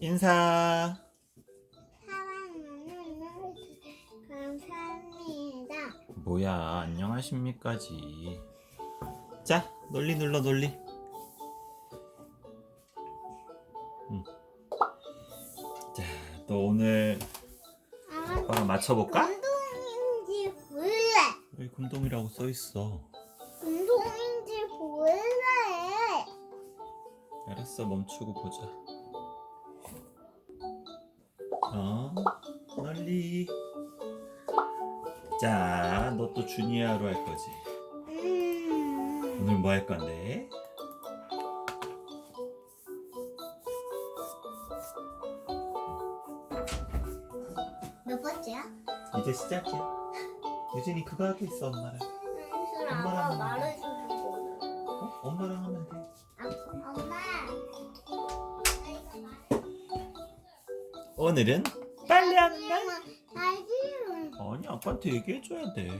인사. 사랑하는 감사합니다. 뭐야, 안녕하십니까지. 자, 논리 눌러, 논리. 응. 자, 너 오늘 아, 아빠랑 맞춰볼까? 운동인지 볼래. 여기 금동이라고 써있어. 운동인지 볼래. 알았어, 멈추고 보자. 어, 논리. 자, 너 또 주니어로 할 거지. 음. 오늘 뭐 할 건데? 몇 번째야? 이제 시작이야. 유진이 그거 하고 있어 엄마랑. 한술 엄마랑 아빠 하면 말해주는 거는. 어? 엄마랑 하면 돼. 아, 엄마. 오늘은 빨래하는 날. 알지? 아니 아빠한테 얘기해줘야 돼.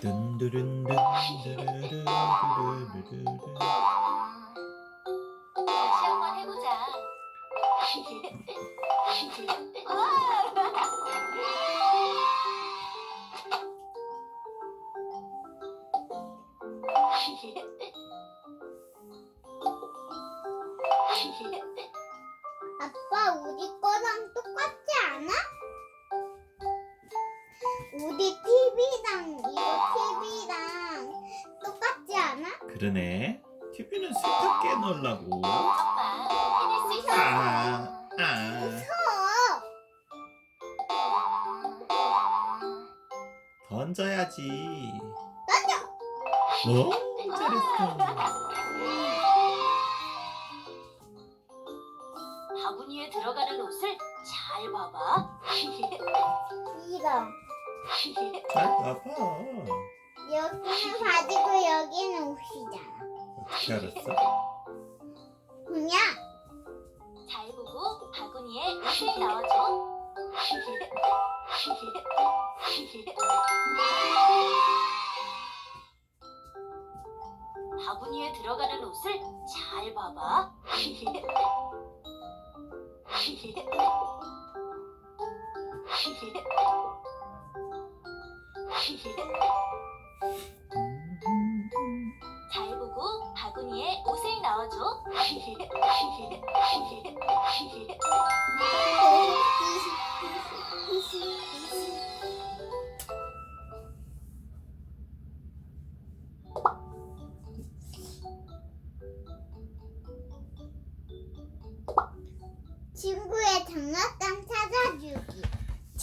든드른든드르르르르르르. 다시 한번 해보자. 아빠 우리 거랑 똑같지 않아? 우리 TV랑 그러네. TV는 해낼 수 있어. 아, 아. 어, 던져야지. 던져. 어? 잘했어. 바구니에 들어가는 옷을 잘 봐봐. 이거 잘 봐봐. 여기는 바지고 여기는 옷이잖아. 어떻게 알았어? 그냥 잘 보고 바구니에 옷을 넣어줘. 바구니에 들어가는 옷을 잘 봐봐. 잘 보고 바구니에 옷을 넣어줘. 친구의 장난감.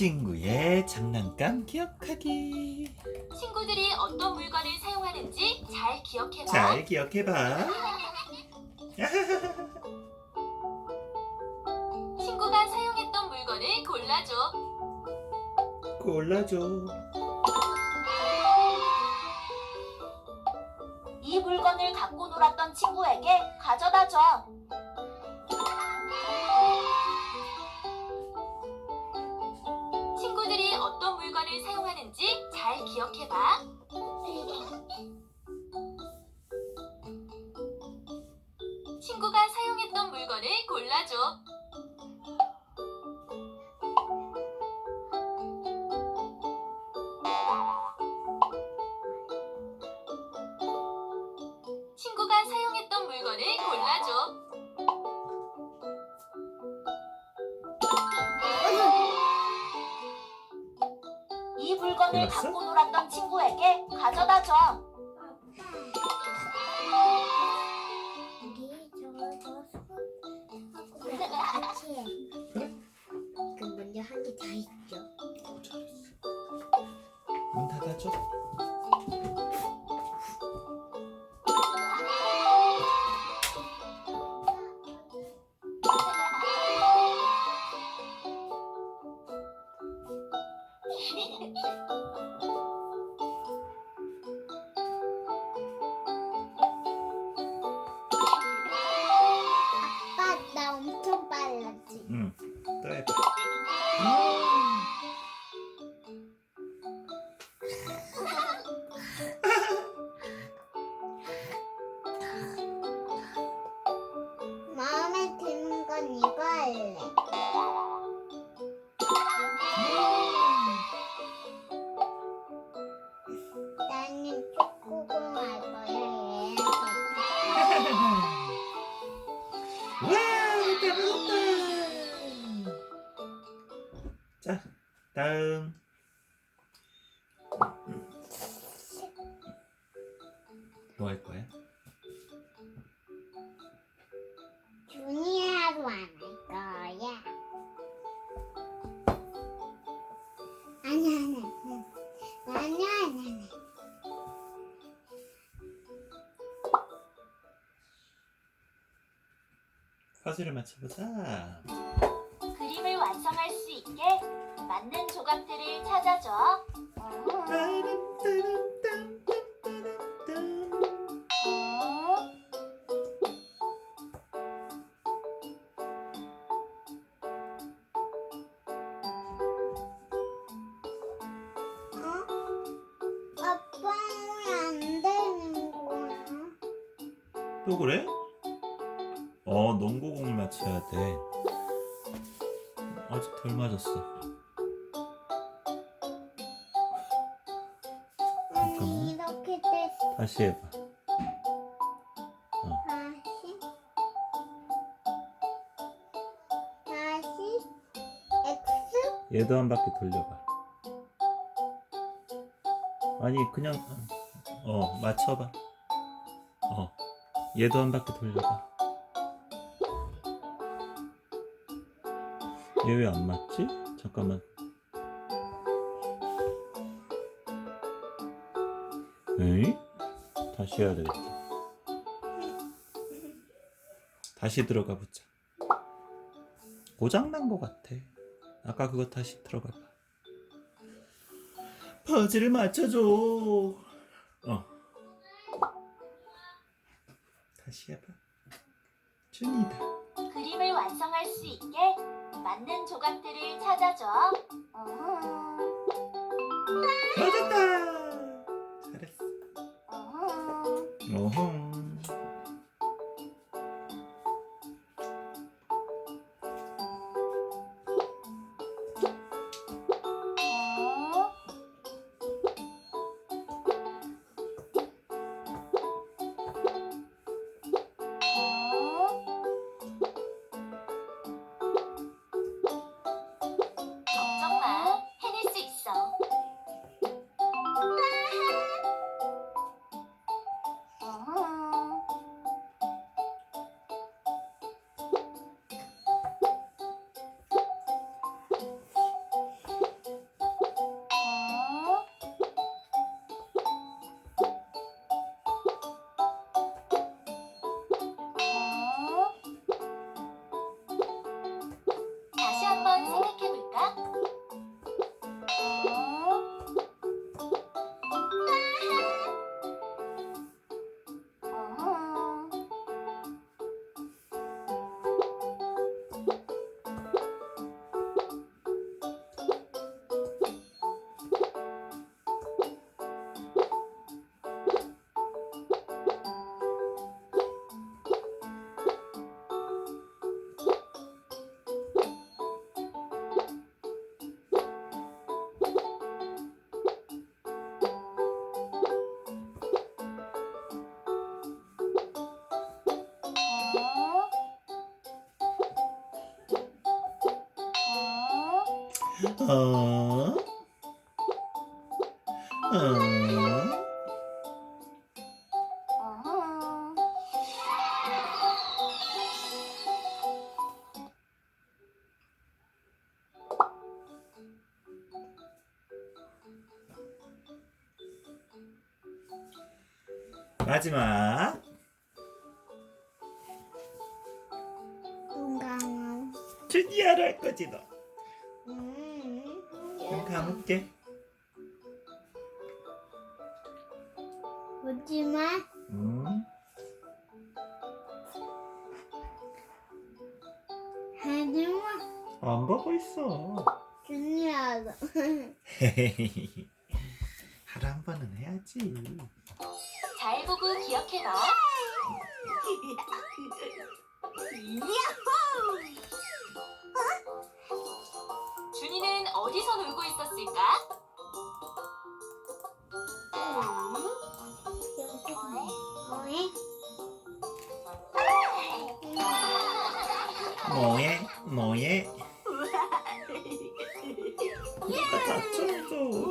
친구의 장난감 기억하기. 친구들이 어떤 물건을 사용하는지 잘 기억해봐. 잘 기억해봐. 친구가 사용했던 물건을 골라줘. 골라줘. 이 물건을 갖고 놀았던 친구에게 가져다 줘. 물건을 사용하는지 잘 기억해봐. 친구가 사용했던 물건을 골라줘. 골랐어? 갖고 놀았던 친구에게 가져다 줘. 자, 다음. 뭐 할 거야? 주니아로 안할 거야. 아니 아니 아니 아니 아니. 퍼즐을 맞춰보자. 완성할 수 있게 맞는 조각들을 찾아줘. 어? 아빠 왜안 되는 거야? 또 그래? 어, 농구공을 맞춰야 돼. 아직 덜 맞았어. 잠깐만. 이렇게 됐어. 다시 해봐. 다시 다시 X 얘도 한 바퀴 돌려봐. 아니 그냥 어 맞춰봐. 어 얘도 한 바퀴 돌려봐. 얘 왜 안 맞지? 잠깐만. 에이? 다시 해야 되겠다. 다시 들어가 보자. 고장 난 것 같아. 아까 그거 다시 들어가 봐. 퍼즐을 맞춰줘. 어. 다시 해봐. 준이다. 그림을 완성할 수 있게 맞는 조각들을 찾아줘. 맞았다. 잘했어. 어흥. 걱정 마지막. 눈감아. 준이야로 할 거지 너. 음. 눈 감을게. 보지마. 음. 하. 하지마. 안 보고 있어. 준이야도. 하루 한 번은 해야지. 잘 보고 기억해봐. 준이는 어디서 놀고 있었을까? 뭐해? 뭐해? 뭐해?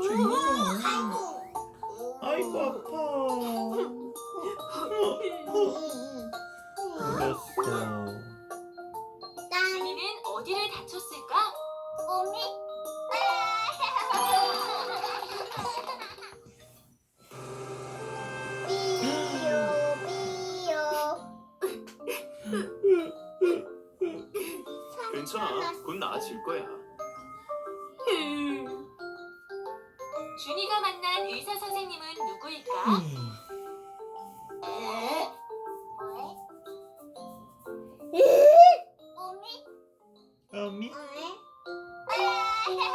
누가 괜찮아. 곧 나아질 거야. 준이가 만난 의사 선생님은 누구일까? 어미? 뭐해?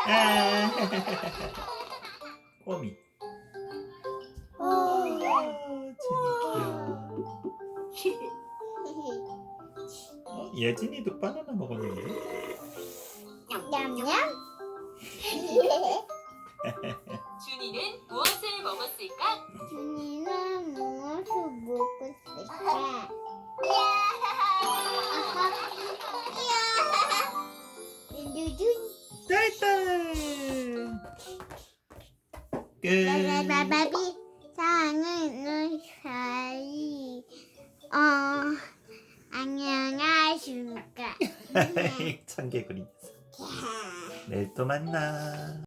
아. 꼬미. 예진이도 바나나 먹었는데? 냠냠. 청개구리. 내일 또 만나.